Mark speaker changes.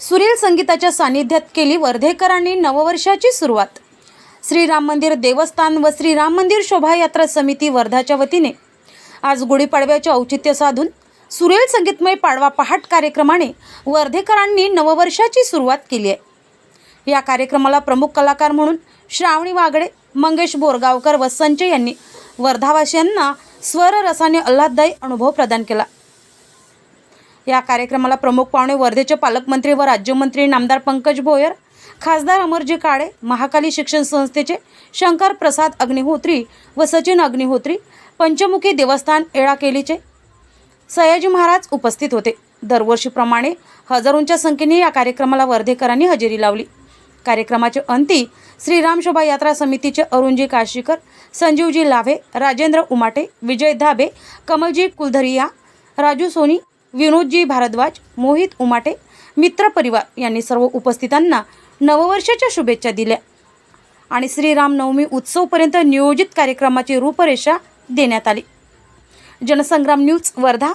Speaker 1: सुरेल संगीताच्या सानिध्यात केली वर्धेकरांनी नववर्षाची सुरुवात. श्रीराम मंदिर देवस्थान व श्रीराम मंदिर शोभायात्रा समिती वर्धाच्या वतीने. आज गुढीपाडव्याचे औचित्य साधून सुरेल संगीतमय पाडवा पहाट कार्यक्रमाने वर्धेकरांनी नववर्षाची सुरुवात केली आहे. या कार्यक्रमाला प्रमुख कलाकार म्हणून श्रावणी वागडे मंगेश बोरगावकर व संजय यांनी वर्धावासियांना स्वररसाने आल्हाददायी अनुभव प्रदान केला. या कार्यक्रमाला प्रमुख पाहुणे वर्धेचे पालकमंत्री व राज्यमंत्री नामदार पंकज भोयर खासदार अमरजी काळे महाकाली शिक्षण संस्थेचे शंकर प्रसाद अग्निहोत्री व सचिन अग्निहोत्री पंचमुखी देवस्थान एळाकेलीचे सयाजी महाराज उपस्थित होते. दरवर्षीप्रमाणे हजारोंच्या संख्येने या कार्यक्रमाला वर्धेकरांनी हजेरी लावली. कार्यक्रमाचे अंती श्रीराम शोभा यात्रा समितीचे अरुणजी काशीकर संजीवजी लाभे राजेंद्र उमाटे विजय धाबे कमलजी कुलधरिया राजू सोनी विनोदजी भारद्वाज मोहित उमाटे मित्र परिवार यांनी सर्व उपस्थितांना नववर्षाच्या शुभेच्छा दिल्या. आणि श्रीराम नवमी उत्सवपर्यंत नियोजित कार्यक्रमाची रूपरेषा देण्यात आली. जनसंग्राम न्यूज वर्धा.